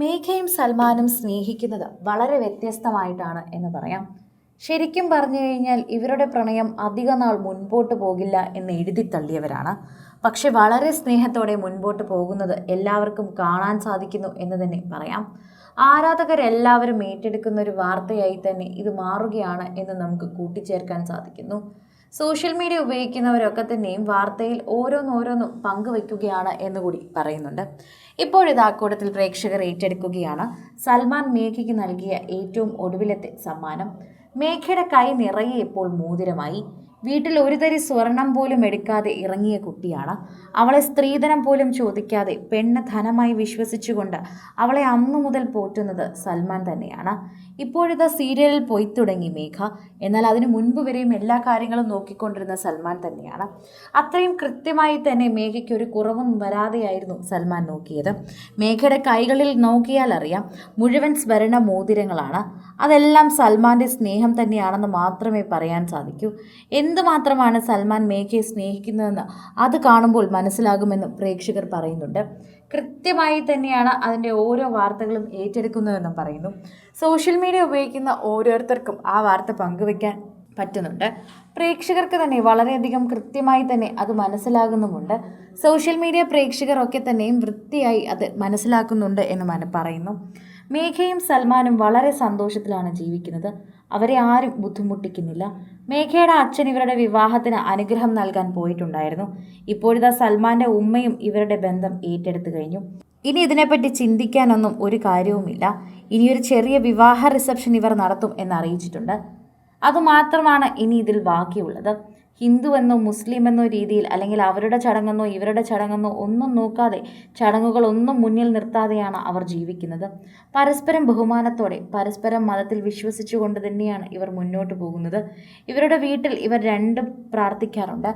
മേഘയും സൽമാനും സ്നേഹിക്കുന്നത് വളരെ വ്യത്യസ്തമായിട്ടാണ് എന്ന് പറയാം. ശരിക്കും പറഞ്ഞു കഴിഞ്ഞാൽ ഇവരുടെ പ്രണയം അധിക നാൾ മുൻപോട്ട് പോകില്ല എന്ന് എഴുതി തള്ളിയവരാണ്. പക്ഷെ വളരെ സ്നേഹത്തോടെ മുൻപോട്ട് പോകുന്നത് എല്ലാവർക്കും കാണാൻ സാധിക്കുന്നു എന്ന് തന്നെ പറയാം. ആരാധകരെല്ലാവരും ഏറ്റെടുക്കുന്ന ഒരു വാർത്തയായി തന്നെ ഇത് മാറുകയാണ് എന്ന് നമുക്ക് കൂട്ടിച്ചേർക്കാൻ സാധിക്കുന്നു. സോഷ്യൽ മീഡിയ ഉപയോഗിക്കുന്നവരൊക്കെ തന്നെയും വാർത്തയിൽ ഓരോന്നോരോന്നും പങ്കുവയ്ക്കുകയാണ് എന്നുകൂടി പറയുന്നുണ്ട്. ഇപ്പോഴിത് ആക്കൂട്ടത്തിൽ പ്രേക്ഷകർ ഏറ്റെടുക്കുകയാണ്. സൽമാൻ മേഘയ്ക്ക് നൽകിയ ഏറ്റവും ഒടുവിലത്തെ സമ്മാനം. മേഘയുടെ കൈ നിറയെ ഇപ്പോൾ മോതിരമായി. വീട്ടിൽ ഒരു തരി സ്വർണം പോലും എടുക്കാതെ ഇറങ്ങിയ കുട്ടിയാണ്. അവളെ സ്ത്രീധനം പോലും ചോദിക്കാതെ പെണ്ണ് ധനമായി വിശ്വസിച്ചുകൊണ്ട് അവളെ അന്നു മുതൽ പോറ്റുന്നത് സൽമാൻ തന്നെയാണ്. ഇപ്പോഴിത് സീരിയലിൽ പോയി തുടങ്ങി മേഘ. എന്നാൽ അതിനു മുൻപ് വരെയും എല്ലാ കാര്യങ്ങളും നോക്കിക്കൊണ്ടിരുന്ന സൽമാൻ തന്നെയാണ്. അത്രയും കൃത്യമായി തന്നെ മേഘയ്ക്ക് ഒരു കുറവും വരാതെയായിരുന്നു സൽമാൻ നോക്കിയത്. മേഘയുടെ കൈകളിൽ നോക്കിയാൽ അറിയാം മുഴുവൻ സ്മരണ മോതിരങ്ങളാണ്. അതെല്ലാം സൽമാന്റെ സ്നേഹം തന്നെയാണെന്ന് മാത്രമേ പറയാൻ സാധിക്കൂ. എന്തുമാത്രമാണ് സൽമാൻ മേഘയെ സ്നേഹിക്കുന്നതെന്ന് അത് കാണുമ്പോൾ മനസ്സിലാകുമെന്ന് പ്രേക്ഷകർ പറയുന്നുണ്ട്. കൃത്യമായി തന്നെയാണ് അതിന്റെ ഓരോ വാർത്തകളും ഏറ്റെടുക്കുന്നതെന്നും പറയുന്നു. സോഷ്യൽ മീഡിയ ഉപയോഗിക്കുന്ന ഓരോരുത്തർക്കും ആ വാർത്ത പങ്കുവെക്കാൻ പറ്റുന്നുണ്ട്. പ്രേക്ഷകർക്ക് തന്നെ വളരെയധികം കൃത്യമായി തന്നെ അത് മനസ്സിലാകുന്നുമുണ്ട്. സോഷ്യൽ മീഡിയ പ്രേക്ഷകരൊക്കെ തന്നെയും വൃത്തിയായി അത് മനസ്സിലാക്കുന്നുണ്ട് എന്ന് പറയുന്നു. മേഘയും സൽമാനും വളരെ സന്തോഷത്തിലാണ് ജീവിക്കുന്നത്. അവരെ ആരും ബുദ്ധിമുട്ടിക്കുന്നില്ല. മേഘയുടെ അച്ഛൻ ഇവരുടെ വിവാഹത്തിന് അനുഗ്രഹം നൽകാൻ പോയിട്ടുണ്ടായിരുന്നു. ഇപ്പോഴിതാ സൽമാന്റെ ഉമ്മയും ഇവരുടെ ബന്ധം ഏറ്റെടുത്തു കഴിഞ്ഞു. ഇനി ഇതിനെപ്പറ്റി ചിന്തിക്കാനൊന്നും ഒരു കാര്യവുമില്ല. ഇനിയൊരു ചെറിയ വിവാഹ റിസപ്ഷൻ ഇവർ നടത്തും എന്നറിയിച്ചിട്ടുണ്ട്. അതുമാത്രമാണ് ഇനി ഇതിൽ ബാക്കിയുള്ളത്. ഹിന്ദുവെന്നോ മുസ്ലിം എന്നോ രീതിയിൽ അല്ലെങ്കിൽ അവരുടെ ചടങ്ങെന്നോ ഇവരുടെ ചടങ്ങെന്നോ ഒന്നും നോക്കാതെ ചടങ്ങുകളൊന്നും മുന്നിൽ നിർത്താതെയാണ് അവർ ജീവിക്കുന്നത്. പരസ്പരം ബഹുമാനത്തോടെ പരസ്പരം മതത്തിൽ വിശ്വസിച്ചുകൊണ്ട് തന്നെയാണ് ഇവർ മുന്നോട്ട് പോകുന്നത്. ഇവരുടെ വീട്ടിൽ ഇവർ രണ്ടും പ്രാർത്ഥിക്കാറുണ്ട്.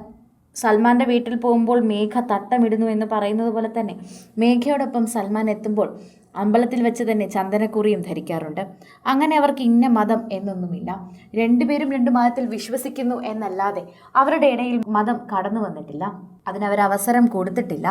സൽമാന്റെ വീട്ടിൽ പോകുമ്പോൾ മേഘ തട്ടമിടുന്നു എന്ന് പറയുന്നത് പോലെ തന്നെ മേഘയോടൊപ്പം സൽമാൻ എത്തുമ്പോൾ അമ്പലത്തിൽ വെച്ച് തന്നെ ചന്ദനക്കുറിയും ധരിക്കാറുണ്ട്. അങ്ങനെ അവർക്ക് ഇന്ന മതം എന്നൊന്നുമില്ല. രണ്ടുപേരും രണ്ട് മതത്തിൽ വിശ്വസിക്കുന്നു എന്നല്ലാതെ അവരുടെ ഇടയിൽ മതം കടന്നു വന്നിട്ടില്ല അതിനവർ അവസരം കൊടുത്തിട്ടില്ല.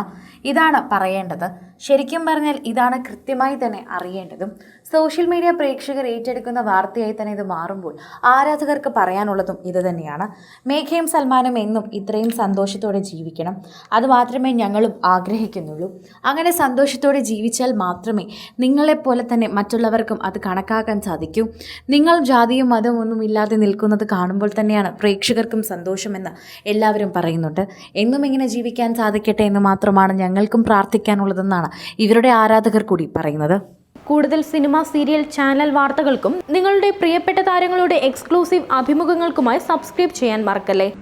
ഇതാണ് പറയേണ്ടത്. ശരിക്കും പറഞ്ഞാൽ ഇതാണ് കൃത്യമായി തന്നെ അറിയേണ്ടതും. സോഷ്യൽ മീഡിയ പ്രേക്ഷകർ ഏറ്റെടുക്കുന്ന വാർത്തയായി തന്നെ ഇത് മാറുമ്പോൾ ആരാധകർക്ക് പറയാനുള്ളതും ഇത് തന്നെയാണ്. മേഘയും സൽമാനും എന്നും ഇത്രയും സന്തോഷത്തോടെ ജീവിക്കണം. അതുമാത്രമേ ഞങ്ങളും ആഗ്രഹിക്കുന്നുള്ളൂ. അങ്ങനെ സന്തോഷത്തോടെ ജീവിച്ചാൽ മാത്രമേ നിങ്ങളെപ്പോലെ തന്നെ മറ്റുള്ളവർക്കും അത് കണക്കാക്കാൻ സാധിക്കൂ. നിങ്ങൾ ജാതിയും മതവും ഒന്നും ഇല്ലാതെ നിൽക്കുന്നത് കാണുമ്പോൾ തന്നെയാണ് പ്രേക്ഷകർക്കും സന്തോഷമെന്ന് എല്ലാവരും പറയുന്നുണ്ട്. എന്നും ഇങ്ങനെ ജീവിക്കാൻ സാധിക്കട്ടെ എന്ന് മാത്രമാണ് ഞങ്ങൾക്കും പ്രാർത്ഥിക്കാനുള്ളതെന്നാണ് ഇവരുടെ ആരാധകർ കൂടി പറയുന്നത്. കൂടുതൽ സിനിമ സീരിയൽ ചാനൽ വാർത്തകൾക്കും നിങ്ങളുടെ പ്രിയപ്പെട്ട താരങ്ങളുടെ എക്സ്ക്ലൂസീവ് അഭിമുഖങ്ങൾക്കുമായി സബ്സ്ക്രൈബ് ചെയ്യാൻ മറക്കല്ലേ?